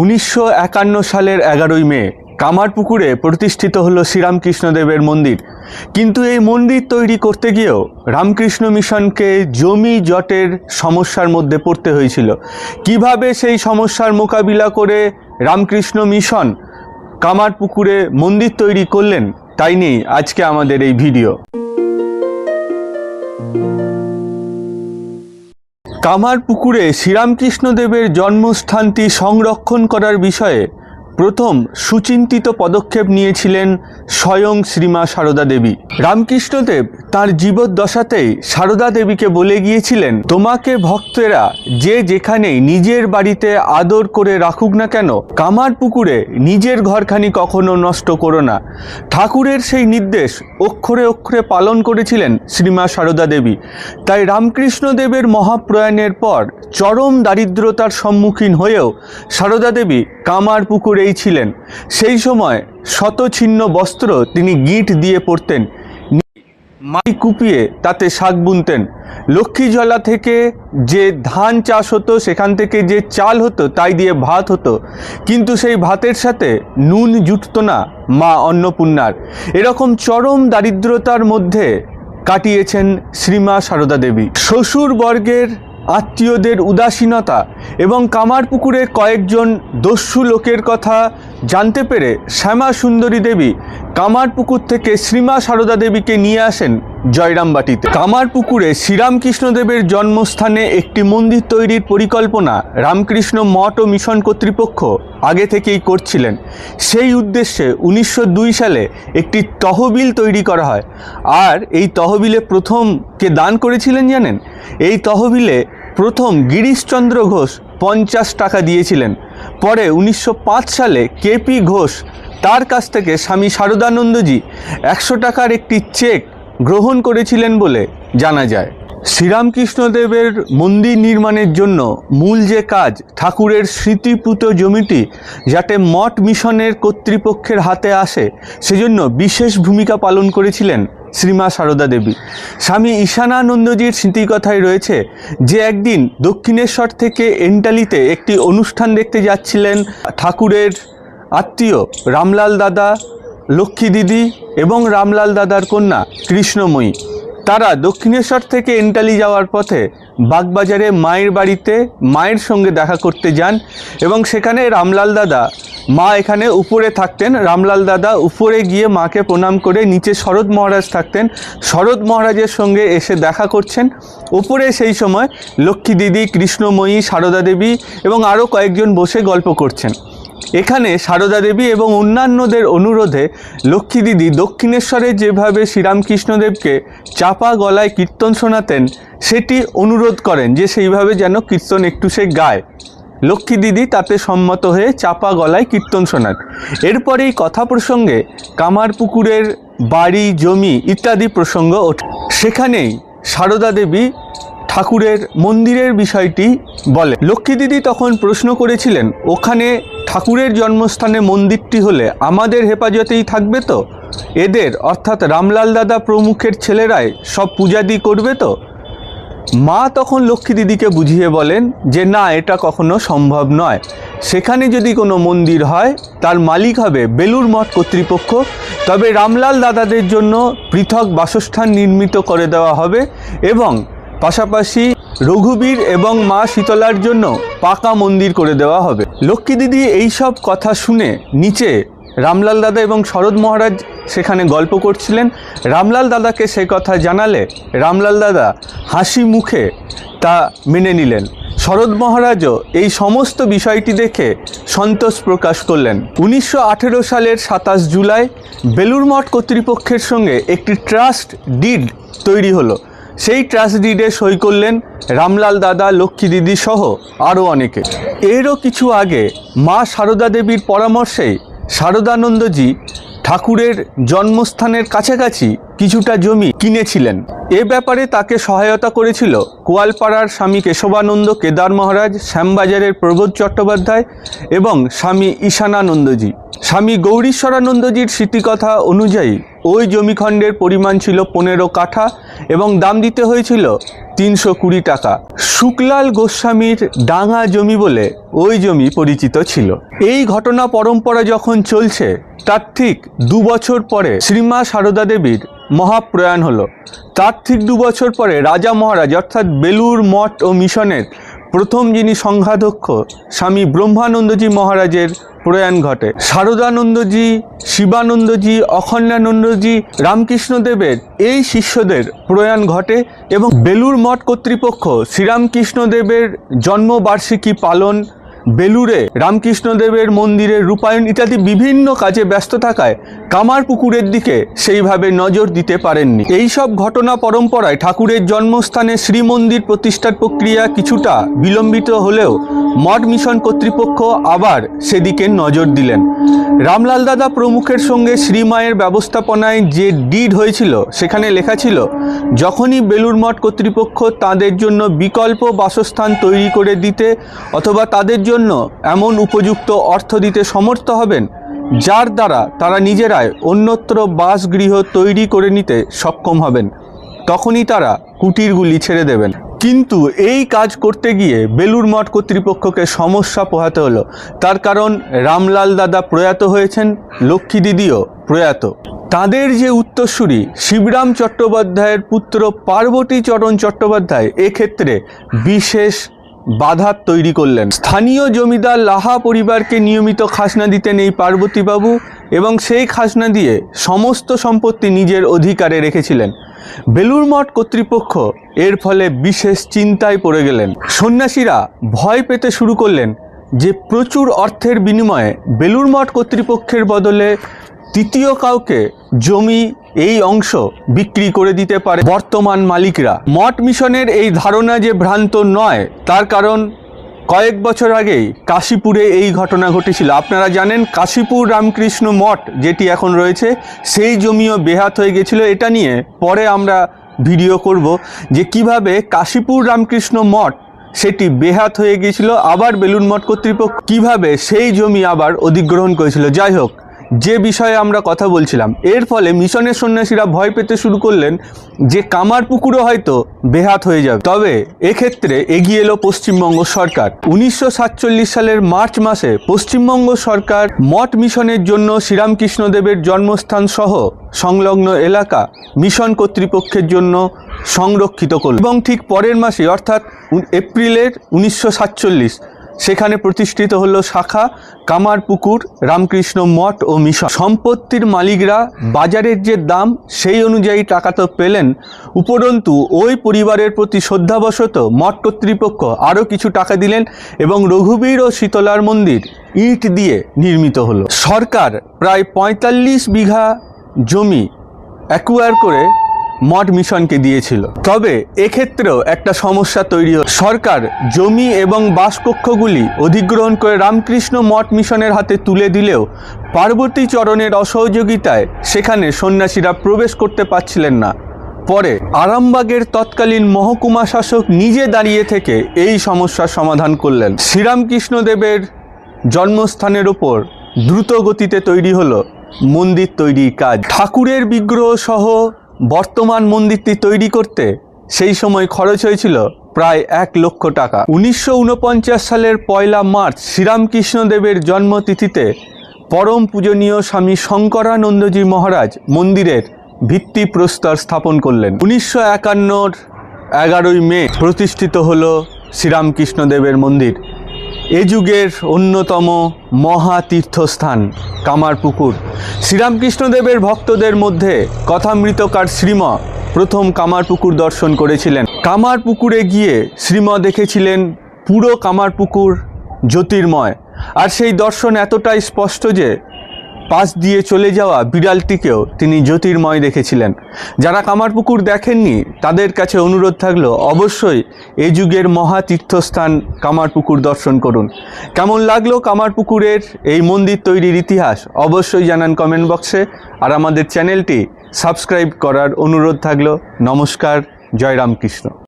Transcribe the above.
উনিশশো একান্ন সালের এগারোই মে কামারপুকুরে প্রতিষ্ঠিত হল শ্রীরামকৃষ্ণদেবের মন্দির। কিন্তু এই মন্দির তৈরি করতে গিয়েও রামকৃষ্ণ মিশনকে জমি জটের সমস্যার মধ্যে পড়তে হয়েছিল। কীভাবে সেই সমস্যার মোকাবিলা করে রামকৃষ্ণ মিশন কামারপুকুরে মন্দির তৈরি করলেন, তাই নেই আজকে আমাদের এই ভিডিও। কামারপুকুরে শ্রীরামকৃষ্ণদেবের জন্মস্থানটি সংরক্ষণ করার বিষয়ে প্রথম সুচিন্তিত পদক্ষেপ নিয়েছিলেন স্বয়ং শ্রীমা সারদা দেবী। রামকৃষ্ণদেব তার জীবদ্দশাতেই সারদা দেবীকে বলে গিয়েছিলেন, তোমাকে ভক্তেরা যে যেখানেই নিজের বাড়িতে আদর করে রাখুক না কেন, কামার পুকুরে নিজের ঘরখানি কখনো নষ্ট করো না। ঠাকুরের সেই নির্দেশ অক্ষরে অক্ষরে পালন করেছিলেন শ্রীমা সারদা দেবী। তাই রামকৃষ্ণদেবের মহাপ্রয়াণের পর চরম দারিদ্রতার সম্মুখীন হয়েও সারদা দেবী কামার ছিলেন। সেই সময় শতছিন্ন বস্ত্র তিনি গিট দিয়ে পড়তেন মাটি কুপিয়ে তাতে শাক বুনতেন। লক্ষ্মীজলা থেকে যে ধান চাষ হতো, সেখান থেকে যে চাল হতো, তাই দিয়ে ভাত হতো। কিন্তু সেই ভাতের সাথে নুন জুটতো না মা অন্নপূর্ণার। এরকম চরম দারিদ্রতার মধ্যে কাটিয়েছেন শ্রীমা সারদা দেবী। শ্বশুর বর্গের আত্মীয়দের উদাসীনতা এবং কামারপুকুরের কয়েকজন দস্যু লোকের কথা জানতে পেরে শ্যামা সুন্দরী দেবী কামারপুকুর থেকে শ্রীমা সারদা দেবীকে নিয়ে আসেন জয়রামবাটিতে। কামারপুকুরে শ্রীরামকৃষ্ণদেবের জন্মস্থানে একটি মন্দির তৈরির পরিকল্পনা রামকৃষ্ণ মঠ ও মিশন কর্তৃপক্ষ আগে থেকেই করছিলেন। সেই উদ্দেশ্যে উনিশশো দুই সালে একটি তহবিল তৈরি করা হয়। আর এই তহবিলে প্রথম কে দান করেছিলেন জানেন? এই তহবিলে প্রথম গিরিশচন্দ্র ঘোষ পঞ্চাশ টাকা দিয়েছিলেন। পরে উনিশশো পাঁচ সালে কেপি ঘোষ তার কাছ থেকে স্বামী শারদানন্দজি একশো টাকার একটি চেক গ্রহণ করেছিলেন বলে জানা যায়। শ্রীরামকৃষ্ণদেবের মন্দির নির্মাণের জন্য মূল যে কাজ ঠাকুরের স্মৃতিপুত জমিটি যাতে মঠ মিশনের কর্তৃপক্ষের হাতে আসে, সেজন্য বিশেষ ভূমিকা পালন করেছিলেন শ্রীমা সারদা দেবী। স্বামী ঈশানানন্দজির স্মৃতিকথায় রয়েছে যে একদিন দক্ষিণেশ্বর থেকে এন্টালিতে একটি অনুষ্ঠান দেখতে যাচ্ছিলেন ঠাকুরের আত্মীয় রামলাল দাদা লক্ষ্মী দিদি এবং রামলাল দাদার কন্যা কৃষ্ণময়ী। তারা দক্ষিণেশ্বর থেকে এন্টালি যাওয়ার পথে বাগবাজারে মায়ের বাড়িতে মায়ের সঙ্গে দেখা করতে যান এবং সেখানে রামলাল দাদা, মা এখানে উপরে থাকতেন। রামলাল দাদা উপরে গিয়ে মাকে প্রণাম করে নিচে শরৎ মহারাজ থাকতেন। শরৎ মহারাজের সঙ্গে এসে দেখা করছেন। উপরে সেই সময় লক্ষ্মী দিদি, কৃষ্ণময়ী, সারদা দেবী এবং আরও কয়েকজন বসে গল্প করছেন। এখানে সারদা দেবী এবং অন্যান্যদের অনুরোধে লক্ষ্মী দিদি দক্ষিণেশ্বরে যেভাবে শ্রীরামকৃষ্ণদেবকে চাপা গলায় কীর্তন শোনাতেন, সেটি অনুরোধ করেন যে সেইভাবে যেন কীর্তন একটু সে গায়। লক্ষ্মী দিদি তাতে সম্মত হয়ে চাপা গলায় কীর্তন শোনান। এরপরেই কথা প্রসঙ্গে কামারপুকুরের বাড়ি, জমি ইত্যাদি প্রসঙ্গ ওঠে। সেখানেই সারদা দেবী ঠাকুরের মন্দিরের বিষয়টি বলে। লক্ষ্মী দিদি তখন প্রশ্ন করেছিলেন, ওখানে ঠাকুরের জন্মস্থানে মন্দিরটি হলে আমাদের হেফাজতেই থাকবে তো? এদের, অর্থাৎ রামলাল দাদা প্রমুখের ছেলেরাই সব পূজাদি করবে তো? মা তখন লক্ষ্মী দিদিকে বুঝিয়ে বলেন যে, না, এটা কখনো সম্ভব নয়। সেখানে যদি কোনো মন্দির হয়, তার মালিক হবে বেলুর মঠ কর্তৃপক্ষ। তবে রামলাল দাদাদের জন্য পৃথক বাসস্থান নির্মিত করে দেওয়া হবে এবং পাশাপাশি রঘুবীর এবং মা শীতলার জন্য পাকা মন্দির করে দেওয়া হবে। লক্ষ্মী দিদি এই সব কথা শুনে নিচে রামলাল দাদা এবং শরৎ মহারাজ সেখানে গল্প করছিলেন। রামলাল দাদাকে সে কথা জানালে রামলাল দাদা হাসি মুখে তা মেনে নিলেন। শরৎ মহারাজও এই সমস্ত বিষয়টি দেখে সন্তোষ প্রকাশ করলেন। উনিশশো আঠেরো সালের সাতাশ জুলাই বেলুর মঠ কর্তৃপক্ষের সঙ্গে একটি ট্রাস্ট ডিড তৈরি হলো। সেই ট্রাস্ট ডিডে সই করলেন রামলাল দাদা, লক্ষ্মী দিদি সহ আরও অনেকে। এরও কিছু আগে মা সারদা দেবীর পরামর্শেই শারদানন্দজি ঠাকুরের জন্মস্থানের কাছাকাছি কিছুটা জমি কিনেছিলেন। এ ব্যাপারে তাকে সহায়তা করেছিল কোয়ালপাড়ার স্বামী কেশবানন্দ কেদার মহারাজ, শ্যামবাজারের প্রবোধ চট্টোপাধ্যায় এবং স্বামী ঈশানানন্দজি। স্বামী গৌরীশ্বরানন্দজির স্মৃতিকথা অনুযায়ী ওই জমিখণ্ডের পরিমাণ ছিল পনেরো কাঠা এবং দাম দিতে হয়েছিল তিনশো কুড়ি টাকা। শুকলাল গোস্বামীর ডাঙা জমি বলে ওই জমি পরিচিত ছিল। এই ঘটনা পরম্পরা যখন চলছে, তার ঠিক দু বছর পরে শ্রীমা সারদা দেবীর মহাপ্রয়াণ হলো। তার ঠিক দু বছর পরে রাজা মহারাজ অর্থাৎ বেলুর মঠ ও মিশনের প্রথম যিনি সংঘাধ্যক্ষ, স্বামী ব্রহ্মানন্দজি মহারাজের প্রয়াণ ঘটে। শারদানন্দজি, শিবানন্দজি অখণ্ডানন্দজি রামকৃষ্ণদেবের এই শিষ্যদের প্রয়াণ ঘটে এবং বেলুর মঠ কর্তৃপক্ষ শ্রীরামকৃষ্ণদেবের জন্মবার্ষিকী পালন বেলুরে রামকৃষ্ণদেবের মন্দিরের রূপায়ণ ইত্যাদি বিভিন্ন কাজে ব্যস্ত থাকায় কামার পুকুরের দিকে সেইভাবে নজর দিতে পারেননি। এই সব ঘটনা পরম্পরায় ঠাকুরের জন্মস্থানে শ্রীমন্দির প্রতিষ্ঠার প্রক্রিয়া কিছুটা বিলম্বিত হলেও মঠ মিশন কর্তৃপক্ষ আবার সেদিকে নজর দিলেন। রামলাল দাদা প্রমুখের সঙ্গে শ্রীমায়ের ব্যবস্থাপনায় যে ডিড হয়েছিল, সেখানে লেখা ছিল, যখনই বেলুর মঠ কর্তৃপক্ষ তাদের জন্য বিকল্প বাসস্থান তৈরি করে দিতে অথবা তাদের জন্য এমন উপযুক্ত অর্থ দিতে সমর্থ হবেন, যার দ্বারা তারা নিজেরাই অন্যত্র বাসগৃহ তৈরি করে নিতে সক্ষম হবেন। তখনই তারা কুটিরগুলি ছেড়ে দেবেন। কিন্তু এই কাজ করতে গিয়ে বেলুর মঠ কর্তৃপক্ষকে সমস্যা পোহাতে হলো। তার কারণ রামলাল দাদা প্রয়াত হয়েছেন, লক্ষ্মী দিদিও প্রয়াত। তাদের যে উত্তরসূরি শিবরাম চট্টোপাধ্যায়ের পুত্র পার্বতী চরণ চট্টোপাধ্যায়, এক্ষেত্রে বিশেষ বাধা তৈরি করলেন। স্থানীয় জমিদার লাহা পরিবারকে নিয়মিত খাজনা দিতেন এই পার্বতীবাবু এবং সেই খাসনা দিয়ে সমস্ত সম্পত্তি নিজের অধিকারে রেখেছিলেন। বেলুর মঠ কর্তৃপক্ষ এর ফলে বিশেষ চিন্তায় পড়ে গেলেন। সন্ন্যাসীরা ভয় পেতে শুরু করলেন যে প্রচুর অর্থের বিনিময়ে বেলুর মঠ কর্তৃপক্ষের বদলে তৃতীয় কাউকে জমি এই অংশ বিক্রি করে দিতে পারে বর্তমান মালিকরা। মঠ মিশনের এই ধারণা যে ভ্রান্ত নয়, তার কারণ কয়েক বছর আগেই কাশীপুরে এই ঘটনা ঘটেছিল। আপনারা জানেন কাশীপুর রামকৃষ্ণ মঠ যেটি এখন রয়েছে, সেই জমিও বেহাত হয়ে গেছিল। এটা নিয়ে পরে আমরা ভিডিও করব যে কীভাবে কাশীপুর রামকৃষ্ণ মঠ সেটি বেহাত হয়ে গিয়েছিল আবার বেলুন মঠ কর্তৃপক্ষ কীভাবে সেই জমি আবার অধিগ্রহণ করেছিল। যাই হোক যে বিষয়ে আমরা কথা বলছিলাম, এর ফলে মিশনের সন্ন্যাসীরা ভয় পেতে শুরু করলেন যে কামার পুকুরও হয়তো বেহাত হয়ে যাবে। তবে এক্ষেত্রে এগিয়ে এলো পশ্চিমবঙ্গ সরকার। উনিশশো সাতচল্লিশ সালের মার্চ মাসে পশ্চিমবঙ্গ সরকার মঠ মিশনের জন্য শ্রীরামকৃষ্ণদেবের জন্মস্থান সহ সংলগ্ন এলাকা মিশন কর্তৃপক্ষের জন্য সংরক্ষিত করল। এবং ঠিক পরের মাসে অর্থাৎ এপ্রিলের উনিশশো সাতচল্লিশ সেখানে প্রতিষ্ঠিত হলো শাখা, কামারপুকুর, রামকৃষ্ণ মঠ ও মিশন। সম্পত্তির মালিকরা বাজারের যে দাম, সেই অনুযায়ী টাকা তো পেলেন। উপরন্তু, ওই পরিবারের প্রতি শ্রদ্ধাবশত মঠ কর্তৃপক্ষ আরও কিছু টাকা দিলেন এবং রঘুবীর ও শীতলার মন্দির ইট দিয়ে নির্মিত হলো। সরকার প্রায় পঁয়তাল্লিশ বিঘা জমি অ্যাকুয়ার করে মঠ মিশনকে দিয়েছিল। তবে এক্ষেত্রেও একটা সমস্যা তৈরি সরকার জমি এবং বাসকক্ষগুলি অধিগ্রহণ করে রামকৃষ্ণ মঠ মিশনের হাতে তুলে দিলেও পার্বতী চরণের অসহযোগিতায় সেখানে সন্ন্যাসীরা প্রবেশ করতে পারছিলেন না। পরে আরামবাগের তৎকালীন মহকুমা শাসক নিজে দাঁড়িয়ে থেকে এই সমস্যার সমাধান করলেন। শ্রীরামকৃষ্ণদেবের জন্মস্থানের ওপর দ্রুত গতিতে তৈরি হলো মন্দির তৈরির কাজ। ঠাকুরের বিগ্রহ সহ বর্তমান মন্দিরটি তৈরি করতে সেই সময় খরচ হয়েছিল প্রায় এক লক্ষ টাকা। উনিশশো উনপঞ্চাশ সালের পয়লা মার্চ শ্রীরামকৃষ্ণদেবের জন্মতিথিতে পরম পূজনীয় স্বামী শঙ্করানন্দজি মহারাজ মন্দিরের ভিত্তি প্রস্তর স্থাপন করলেন। উনিশশো একান্নর এগারোই মে প্রতিষ্ঠিত হল শ্রীরামকৃষ্ণদেবের মন্দির। এ যুগের অন্যতম মহা মহাতীর্থস্থান কামারপুকুর। শ্রীরামকৃষ্ণদেবের ভক্তদের মধ্যে কথামৃতকার শ্রীম প্রথম কামারপুকুর দর্শন করেছিলেন। কামারপুকুরে গিয়ে শ্রীম দেখেছিলেন পুরো কামারপুকুর জ্যোতির্ময়। আর সেই দর্শন এতটাই স্পষ্ট যে পাশ দিয়ে চলে যাওয়া বিড়ালটিকেও তিনি জ্যোতির্ময় দেখেছিলেন। যারা কামারপুকুর দেখেননি, তাদের কাছে অনুরোধ থাকল, অবশ্যই এ যুগের মহা তীর্থস্থান কামারপুকুর দর্শন করুন। কেমন লাগল কামারপুকুরের এই মন্দির তৈরির ইতিহাস? অবশ্যই জানান কমেন্ট বক্সে। আর আমাদের চ্যানেলটি সাবস্ক্রাইব করার অনুরোধ থাকল। নমস্কার, জয় রামকৃষ্ণ।